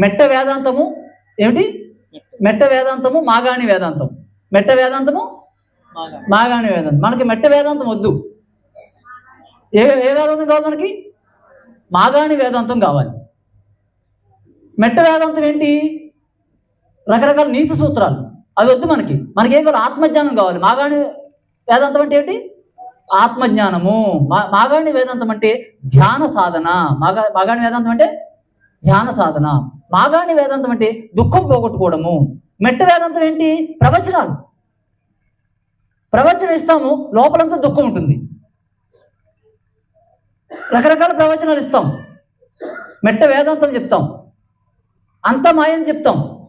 మెట్ట వేదాంతము ఏమిటి? మెట్ట వేదాంతము మాగాణి వేదాంతం మెట్ట వేదాంతము మాగాణి వేదాంతం మనకి మెట్ట వేదాంతం వద్దు. ఏ ఏ వేదాంతం కావాలి మనకి? మాగాణి వేదాంతం కావాలి. మెట్ట వేదాంతం ఏంటి? రకరకాల నీతి సూత్రాలు. అవి వద్దు మనకి. మనకి ఏం కావాలి? ఆత్మజ్ఞానం కావాలి. మాగాణి వేదాంతం అంటే ఏంటి? ఆత్మజ్ఞానము. మా మాగాణి వేదాంతం అంటే ధ్యాన సాధన. మాగా మాగాణి వేదాంతం అంటే ధ్యాన సాధన. మాగాణి వేదాంతం అంటే దుఃఖం పోగొట్టుకోవడము. మెట్ట వేదాంతం ఏంటి? ప్రవచనాలు. ప్రవచనం ఇస్తాము లోపలంతా దుఃఖం ఉంటుంది. రకరకాల ప్రవచనాలు ఇస్తాం. మెట్ట వేదాంతం చెప్తాం. అంత మాయని చెప్తాం.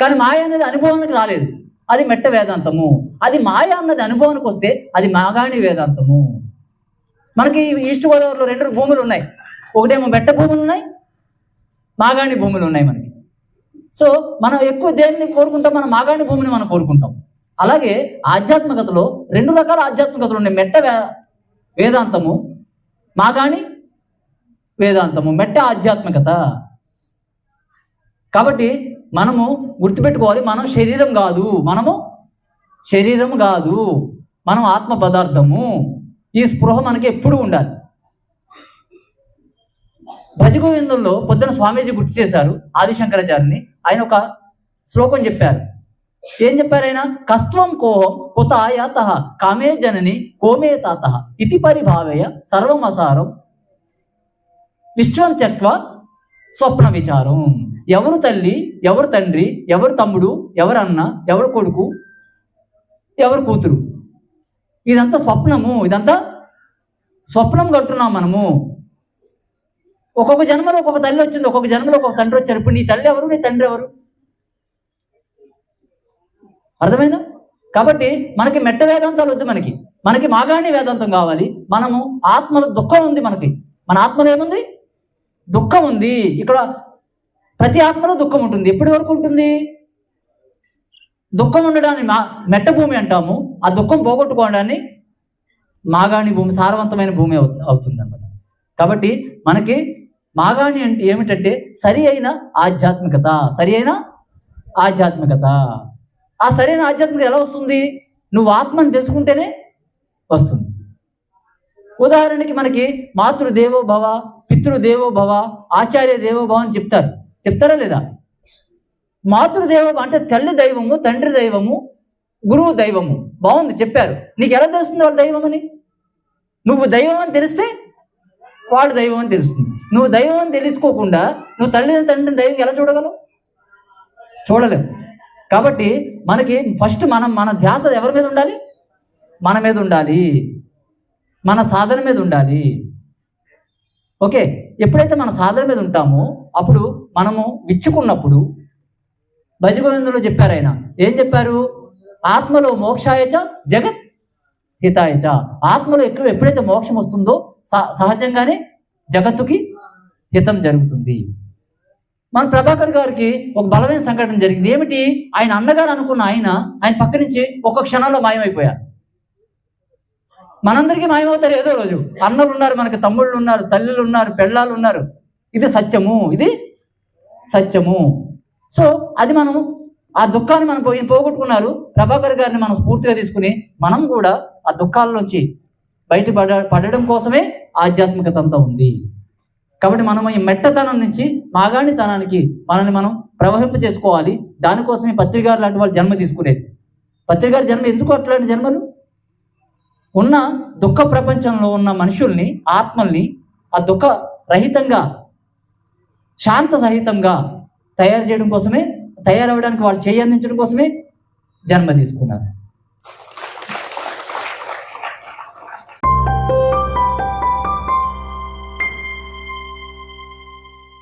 కానీ మాయ అనేది అనుభవానికి రాలేదు. అది మెట్ట వేదాంతము. అది మాయ అన్నది అనుభవానికి వస్తే అది మాగాణి వేదాంతము. మనకి ఈస్ట్ గోదావరిలో రెండు భూములు ఉన్నాయి. ఒకటేమో మెట్ట భూములు ఉన్నాయి మాగాణి భూములు ఉన్నాయి మనకి. సో మనం ఎక్కువ దేన్ని కోరుకుంటాం? మనం మాగాణి భూమిని మనం కోరుకుంటాం. అలాగే ఆధ్యాత్మికతలో రెండు రకాల ఆధ్యాత్మికతలు ఉన్నాయి. మెట్ట వే వేదాంతము మాగాణి వేదాంతము. మెట్ట ఆధ్యాత్మికత. కాబట్టి మనము గుర్తుపెట్టుకోవాలి మనం శరీరం కాదు. మనము శరీరం కాదు. మనం ఆత్మ పదార్థము. ఈ స్పృహ మనకి ఎప్పుడు ఉండాలి. భజగోవిందంలో పొద్దున స్వామీజీ గుర్తు చేశారు ఆదిశంకరాచార్యుని. ఆయన ఒక శ్లోకం చెప్పారు. ఏం చెప్పారు ఆయన? కస్త్వం కోహం కుత యాత కామే జనని కోమే తాత ఇతి పరిభావయ సర్వమసారం విశ్వం త్యక్వ స్వప్న విచారం. ఎవరు తల్లి ఎవరు తండ్రి ఎవరు తమ్ముడు ఎవరు అన్న ఎవరు కొడుకు ఎవరు కూతురు? ఇదంతా స్వప్నము ఇదంతా స్వప్నం కట్టున్నాం మనము. ఒక్కొక్క జన్మలో ఒక్కొక్క తల్లి వచ్చింది ఒక్కొక్క జన్మలో ఒక్కొక్క తండ్రి వచ్చారు. ఇప్పుడు నీ తల్లి ఎవరు నీ తండ్రి ఎవరు? అర్థమైందా? కాబట్టి మనకి మెట్ట వేదాంతాలు వద్దు మనకి. మనకి మాగాణి వేదాంతం కావాలి. మనము ఆత్మలో దుఃఖం ఉంది మనకి. మన ఆత్మలో ఏముంది? దుఃఖం ఉంది. ఇక్కడ ప్రతి ఆత్మలో దుఃఖం ఉంటుంది. ఎప్పటి వరకు ఉంటుంది? దుఃఖం ఉండడాన్ని మా మెట్ట భూమి అంటాము. ఆ దుఃఖం పోగొట్టుకోవడాన్ని మాగాణి భూమి సారవంతమైన భూమి అవుతుంది అనమాట కాబట్టి మనకి మాగాణి అంటే ఏమిటంటే సరి అయిన ఆధ్యాత్మికత. సరి అయిన ఆధ్యాత్మికత. ఆ సరైన ఆధ్యాత్మికత ఎలా వస్తుంది? నువ్వు ఆత్మని తెలుసుకుంటేనే వస్తుంది. ఉదాహరణకి మనకి మాతృదేవో భవ పితృదేవో భవ ఆచార్య దేవో భవ అని చెప్తారు. చెప్తారా లేదా? మాతృదేవం అంటే తల్లి దైవము తండ్రి దైవము గురువు దైవము. బాగుంది చెప్పారు. నీకు ఎలా తెలుస్తుంది వాళ్ళ దైవం అని నువ్వు దైవం అని తెలిస్తే వాడు దైవం అని తెలుస్తుంది. నువ్వు దైవం అని తెలుసుకోకుండా నువ్వు తల్లిని తండ్రిని దైవం ఎలా చూడగలవు? చూడలేవు కాబట్టి మనకి ఫస్ట్ మనం మన ధ్యాస ఎవరి మీద ఉండాలి? మన మీద ఉండాలి. మన సాధన మీద ఉండాలి. ఓకే ఎప్పుడైతే మన సాధన మీద ఉంటామో అప్పుడు మనము విచ్చుకున్నప్పుడు భజగోవిందంలో చెప్పారు ఆయన. ఏం చెప్పారు? ఆత్మలో మోక్షాయచ జగత్ హితాయచ. ఆత్మలో ఎక్కువ ఎప్పుడైతే మోక్షం వస్తుందో సహజంగానే జగత్తుకి హితం జరుగుతుంది. మన ప్రభాకర్ గారికి ఒక బలమైన సంఘటన జరిగింది. ఏమిటి? ఆయన అన్నగారు అనుకున్న ఆయన ఆయన పక్క నుంచి ఒక క్షణంలో మాయమైపోయారు మనందరికీ మాయమవుతారు ఏదో రోజు. అన్నలు ఉన్నారు మనకి తమ్ముళ్ళు ఉన్నారు తల్లులు ఉన్నారు పెళ్ళాలు ఉన్నారు. ఇది సత్యము ఇది సత్యము. సో అది మనం ఆ దుఃఖాన్ని మనం పోయి పోగొట్టుకున్నారు. ప్రభాకర్ గారిని మనం స్ఫూర్తిగా తీసుకుని మనం కూడా ఆ దుఃఖాల్లోంచి బయట పడ పడడం కోసమే ఆధ్యాత్మికత అంతా ఉంది. కాబట్టి మనం ఈ మెట్టతనం నుంచి మాగాణితనానికి మనల్ని మనం ప్రవహింప చేసుకోవాలి. దానికోసమే పత్రికారు లాంటి వాళ్ళు జన్మ తీసుకునేది. పత్రికారు జన్మ ఎందుకు అట్లాంటి జన్మలు? ఉన్న దుఃఖ ప్రపంచంలో ఉన్న మనుషుల్ని ఆత్మల్ని ఆ దుఃఖ రహితంగా శాంత సహితంగా తయారు చేయడం కోసమే తయారవడానికి వాళ్ళు చేయందించడం కోసమే జన్మ తీసుకున్నారు.